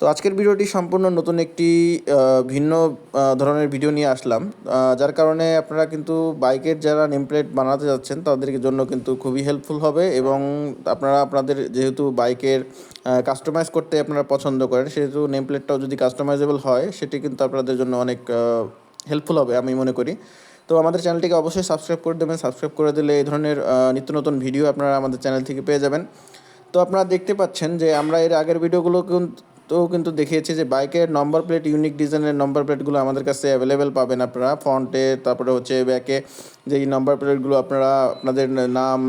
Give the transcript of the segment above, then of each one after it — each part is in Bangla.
তো আজকের ভিডিওটি সম্পূর্ণ নতুন একটি ভিন্ন ধরনের ভিডিও নিয়ে আসলাম। যার কারণে আপনারা কিন্তু বাইকের যারা নেম প্লেট বানাতে যাচ্ছেন, তাদের জন্য কিন্তু খুবই হেল্পফুল হবে এবং আপনারা আপনাদের যেহেতু বাইকের কাস্টমাইজ করতে আপনারা পছন্দ করেন, সেহেতু নেম প্লেটটাও যদি কাস্টমাইজেবল হয়, সেটি কিন্তু আপনাদের জন্য অনেক হেল্পফুল হবে আমি মনে করি। তো আমাদের চ্যানেলটিকে অবশ্যই সাবস্ক্রাইব করে দেবেন। সাবস্ক্রাইব করে দিলে এই ধরনের নিত্য নতুন ভিডিও আপনারা আমাদের চ্যানেল থেকে পেয়ে যাবেন। তো আপনারা দেখতে পাচ্ছেন যে আমরা এর আগের ভিডিওগুলো কিন্তু কিন্তু দেখিয়েছি যে বাইকের নম্বর প্লেট ইউনিক ডিজাইনের নম্বর প্লেটগুলো আমাদের কাছে অ্যাভেলেবেল পাবেন আপনারা। ফ্রন্টে তারপরে হচ্ছে ব্যাকে যেই নম্বর প্লেটগুলো আপনারা, আপনাদের নাম,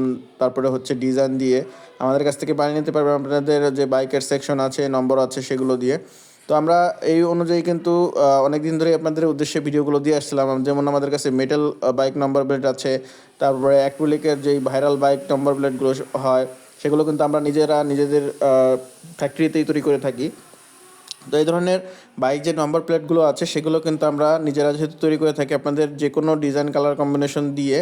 তারপরে হচ্ছে ডিজাইন দিয়ে আমাদের কাছ থেকে বানিয়ে নিতে পারবেন। আপনাদের যে বাইকের সেকশন আছে নম্বর আছে সেগুলো দিয়ে। তো আমরা এই অনুযায়ী কিন্তু অনেক দিন ধরে আপনাদের উদ্দেশ্যে ভিডিওগুলো দিয়ে আসছিলাম। যেমন আমাদের কাছে মেটাল বাইক নম্বর প্লেট আছে, তারপরে অ্যাক্রিলিকের যেই ভাইরাল বাইক নম্বর প্লেটগুলো হয়, সেগুলো কিন্তু আমরা নিজেরা নিজেদের ফ্যাক্টরিতেই তৈরি করে থাকি। তো এই ধরনের বাইক যে নম্বর প্লেটগুলো আছে, সেগুলো কিন্তু আমরা নিজেরা যেহেতু তৈরি করে থাকি, আপনাদের যে কোনো ডিজাইন কালার কম্বিনেশন দিয়ে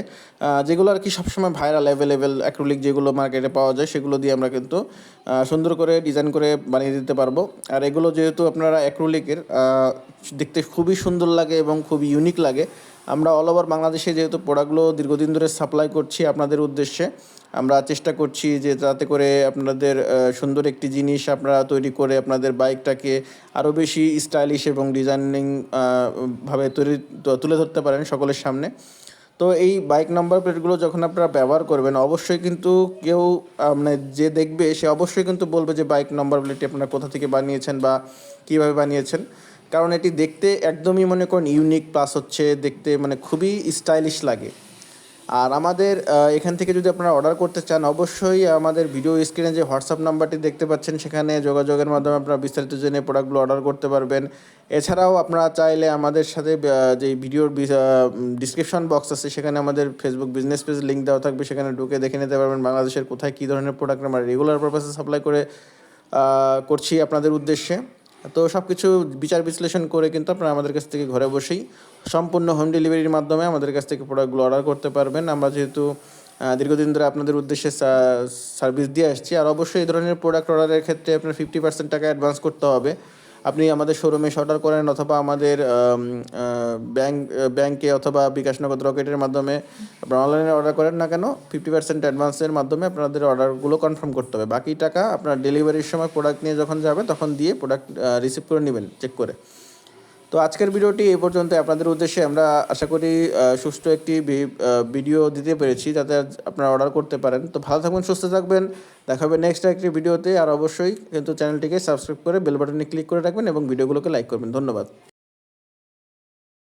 যেগুলো আর কি সবসময় ভাইরাল অ্যাভেলেবেল অ্যাক্রোলিক যেগুলো মার্কেটে পাওয়া যায়, সেগুলো দিয়ে আমরা কিন্তু সুন্দর করে ডিজাইন করে বানিয়ে দিতে পারব। আর এগুলো যেহেতু আপনারা অ্যাক্রোলিকের দেখতে খুবই সুন্দর লাগে এবং খুব ইউনিক লাগে আমরা অল ওভার বাংলাদেশে যেহেতু প্রোডাক্টগুলো দীর্ঘদিন ধরে সাপ্লাই করছি আপনাদের উদ্দেশ্যে, আমরা চেষ্টা করছি যে যাতে করে আপনাদের সুন্দর একটি জিনিস আপনারা তৈরি করে আপনাদের বাইকটাকে আরও বেশি স্টাইলিশ এবং ডিজাইনিং ভাবে তৈরি, তুলে ধরতে পারেন সকলের সামনে। তো এই বাইক নাম্বার প্লেটগুলো যখন আপনারা ব্যবহার করবেন, অবশ্যই কিন্তু কেউ মানে যে দেখবে সে অবশ্যই কিন্তু বলবে যে বাইক নাম্বার প্লেটটি আপনারা কোথা থেকে বানিয়েছেন বা কীভাবে বানিয়েছেন। কারণ এটি দেখতে একদমই মনে করেন ইউনিক প্লাস হচ্ছে দেখতে মানে খুবই স্টাইলিশ লাগে। আর আমাদের এখান থেকে যদি আপনারা অর্ডার করতে চান, অবশ্যই আমাদের ভিডিও স্ক্রিনে যে হোয়াটসঅ্যাপ নাম্বারটি দেখতে পাচ্ছেন, সেখানে যোগাযোগের মাধ্যমে আপনারা বিস্তারিত জেনে প্রোডাক্টগুলো অর্ডার করতে পারবেন। এছাড়াও আপনারা চাইলে আমাদের সাথে যে ভিডিওর ডিসক্রিপশন বক্স আছে, সেখানে আমাদের ফেসবুক বিজনেস পেজ লিঙ্ক দেওয়া থাকবে। সেখানে ঢুকে দেখে নিতে পারবেন বাংলাদেশের কোথায় কী ধরনের প্রোডাক্ট আমরা রেগুলার পারপাসে সাপ্লাই করে করছি আপনাদের উদ্দেশ্যে। তো সব কিছু বিচার বিশ্লেষণ করে কিন্তু আপনারা আমাদের কাছ থেকে ঘরে বসেই সম্পূর্ণ হোম ডেলিভারির মাধ্যমে আমাদের কাছ থেকে প্রোডাক্টগুলো অর্ডার করতে পারবেন। আমরা যেহেতু দীর্ঘদিন ধরে আপনাদের উদ্দেশ্যে সার্ভিস দিয়ে আসছি, আর অবশ্যই এই ধরনের প্রোডাক্ট অর্ডারের ক্ষেত্রে আপনার ফিফটি পার্সেন্ট টাকা অ্যাডভান্স করতে হবে। আপনি আমাদের শোরুমে অর্ডার করেন অথবা আমাদের ব্যাংক ব্যাংকে অথবা বিকাশ নগদ রকেটের মাধ্যমে আপনারা অনলাইনে অর্ডার করেন না কেন ফিফটি পার্সেন্ট অ্যাডভান্সের মাধ্যমে আপনাদের অর্ডারগুলো কনফার্ম করতে হবে। বাকি টাকা আপনার ডেলিভারির সময় প্রোডাক্ট নিয়ে যখন যাবে তখন দিয়ে প্রোডাক্ট রিসিভ করে নেবেন চেক করে। তো আজকের ভিডিওটি এই পর্যন্ত। আপনাদের উদ্দেশ্যে আমরা আশা করি সুস্থ একটি ভিডিও দিতে পেরেছি যাতে আপনারা অর্ডার করতে পারেন। তো ভালো থাকবেন সুস্থ থাকবেন। দেখা হবে নেক্সট একটি ভিডিওতে। আর অবশ্যই কিন্তু চ্যানেলটিকে সাবস্ক্রাইব করে বেল বাটনে ক্লিক করে রাখবেন এবং ভিডিওগুলোকে লাইক করবেন। ধন্যবাদ।